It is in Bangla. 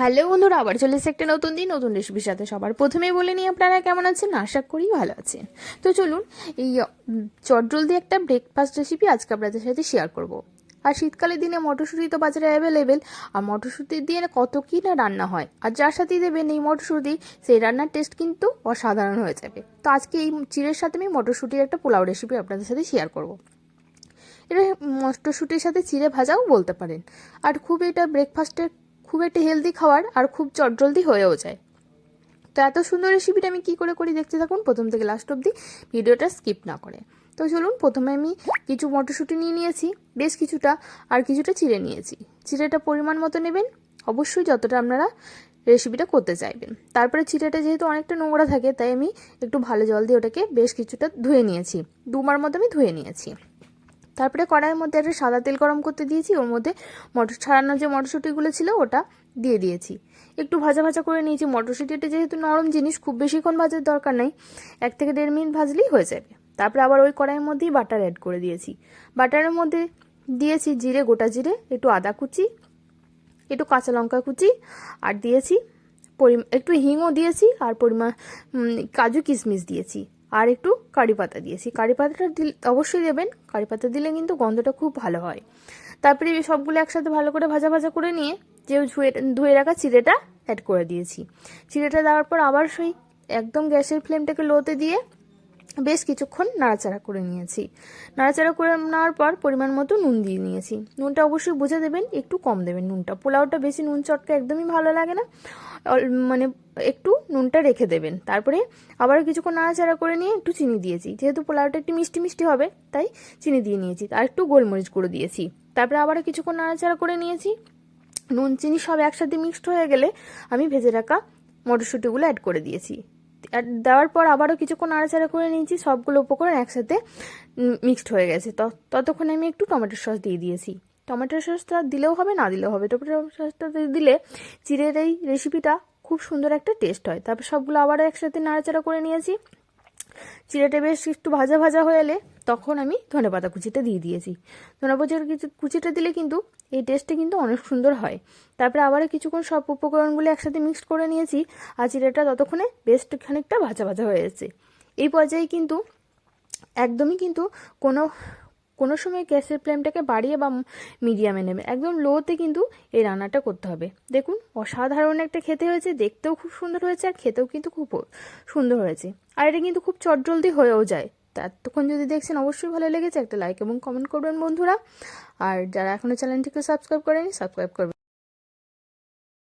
হ্যালো বন্ধুরা, আবার চলে এসেছে একটা নতুন দিন, নতুন রেসিপির সাথে সবার প্রথমেই বলে নিই আপনারা কেমন আছেন? আশা করি ভালো আছেন। তো চলুন, এই চটজলদি একটা ব্রেকফাস্ট রেসিপি আজকে আপনাদের সাথে শেয়ার করব। আর শীতকালের দিনে মটরশুঁটি তো বাজারে অ্যাভেলেবেল আর মটরশুঁটি দিয়ে কত কী না রান্না হয়। আর যার সাথেই দেবেন এই মটরশুঁটি, সেই রান্নার টেস্ট কিন্তু অসাধারণ হয়ে যাবে। তো আজকে এই চিড়ের সাথে আমি মটরশুঁটির একটা পোলাও রেসিপি আপনাদের সাথে শেয়ার করব। এটা মটরশুঁটির সাথে চিড়ে ভাজাও বলতে পারেন। আর খুব এটা ব্রেকফাস্টের খুব একটা হেলদি খাওয়ার আর খুব চটজলদি হয়েও যায়। তো এত সুন্দর রেসিপিটা আমি কি করে করি দেখতে থাকুন, প্রথম থেকে লাস্ট অবধি ভিডিওটা স্কিপ না করে। তো চলুন, প্রথমে আমি কিছু মটরশুঁটি নিয়ে নিয়েছি, বেশ কিছুটা, আর কিছুটা চিড়ে নিয়েছি। চিড়েটা পরিমাণ মতো নেবেন, অবশ্যই যতটা আপনারা রেসিপিটা করতে চাইবেন। তারপরে চিড়েটা যেহেতু অনেকটা নোংরা থাকে, তাই আমি একটু ভালো জল দিয়ে ওটাকে বেশ কিছুটা ধুয়ে নিয়েছি। দুমার মতো আমি ধুয়ে নিয়েছি। তারপরে কড়াইয়ের মধ্যে একটা সাদা তেল গরম করতে দিয়েছি, ওর মধ্যে মটর, ছাড়ানো যে মটরশুঁটিগুলো ছিল ওটা দিয়ে দিয়েছি। একটু ভাজা ভাজা করে নিয়েছি মটরশুঁটিটা যেহেতু নরম জিনিস, খুব বেশিক্ষণ ভাজার দরকার নেই, এক থেকে দেড় মিনিট ভাজলেই হয়ে যাবে। তারপরে আবার ওই কড়াইয়ের মধ্যেই বাটার অ্যাড করে দিয়েছি। বাটারের মধ্যে দিয়েছি জিরে, গোটা জিরে, একটু আদা কুচি, একটু কাঁচা লঙ্কা কুচি, আর দিয়েছি একটু হিংও দিয়েছি, আর পরিমাণ কাজু কিশমিশ দিয়েছি। আর একটু কারি পাতা দিয়েছি কারি পাতাটা দিলে অবশ্যই দেবেন। কারি পাতা দিলে কিন্তু গন্ধটা খুব ভালো হয়। তারপরে সবগুলো একসাথে ভালো করে ভাজা ভাজা করে নিয়ে যে ধুয়ে ধুয়ে রাখা চিড়েটা অ্যাড করে দিয়েছি। চিড়েটা দেওয়ার পর আবার সেই একদম গ্যাসের ফ্লেমটাকে লোতে দিয়ে বেশ কিছুক্ষণ নাড়াচাড়া করে নিয়েছি। নাড়াচাড়া করে নেওয়ার পর পরিমাণ মতো নুন দিয়ে নিয়েছি। নুনটা অবশ্যই বুঝে দেবেন, একটু কম দেবেন নুনটা। পোলাওটা বেশি নুন চটকা একদমই ভালো লাগে না। মানে একটু নুনটা রেখে দেবেন। তারপরে আবার কিছুক্ষণ নাড়াচাড়া করে নিয়ে একটু চিনি দিয়েছি। যেহেতু পোলাওটা একটু মিষ্টি মিষ্টি হবে, তাই চিনি দিয়ে নিয়েছি। আর একটু গোলমরিচ গুঁড়ো দিয়েছি। তারপরে আবার কিছুক্ষণ নাড়াচাড়া করে নিয়েছি। নুন, চিনি সব একসাথে মিক্সড হয়ে গেলে আমি ভেজে রাখা মটরশুঁটিগুলো অ্যাড করে দিয়েছি। দেওয়ার পর আবারও কিছুক্ষণ নাড়াচাড়া করে নিয়েছি, সবগুলো উপকরণ একসাথে মিক্সড হয়ে গেছে। তো- ততক্ষণে আমি একটু টমেটো সস দিয়ে দিয়েছি। টমেটো সসটা দিলেও হবে, না দিলেও হবে। টমেটো সসটা দিলে চিড়ের এই রেসিপিটা খুব সুন্দর একটা টেস্ট হয়। তারপর সবগুলো আবারও একসাথে নাড়াচাড়া করে নিয়েছি। চিড়েটা বেশ একটু ভাজা ভাজা হয়ে এলে তখন আমি ধনেপাতা কুচিটা দিয়ে দিয়েছি। ধনেপাতার কুচিটা দিলে কিন্তু এই টেস্টটা কিন্তু অনেক সুন্দর হয়। তারপরে আবার কিছুক্ষণ সব উপকরণগুলো একসাথে মিক্সড করে নিয়েছি আর চিড়েটা ততক্ষণে বেশ খানিকটা ভাজা ভাজা হয়ে এসেছে এই পর্যায়ে কিন্তু একদমই কিন্তু কোনো কোনো সময় গ্যাসের ফ্লেমটাকে বাড়িয়ে বা মিডিয়ামে নেবে। একদম লোতে কিন্তু এই রান্নাটা করতে হবে। দেখুন, অসাধারণ একটা খেতে হয়েছে, দেখতেও খুব সুন্দর হয়েছে আর খেতেও কিন্তু খুব সুন্দর হয়েছে। আর এটা কিন্তু খুব চটজলদি হয়েও যায়। এতক্ষণ যদি দেখছেন, অবশ্যই ভালো লেগেছে, একটা লাইক এবং কমেন্ট করবেন বন্ধুরা। আর যারা এখনও চ্যানেলটিকে সাবস্ক্রাইব করেনি সাবস্ক্রাইব করবেন।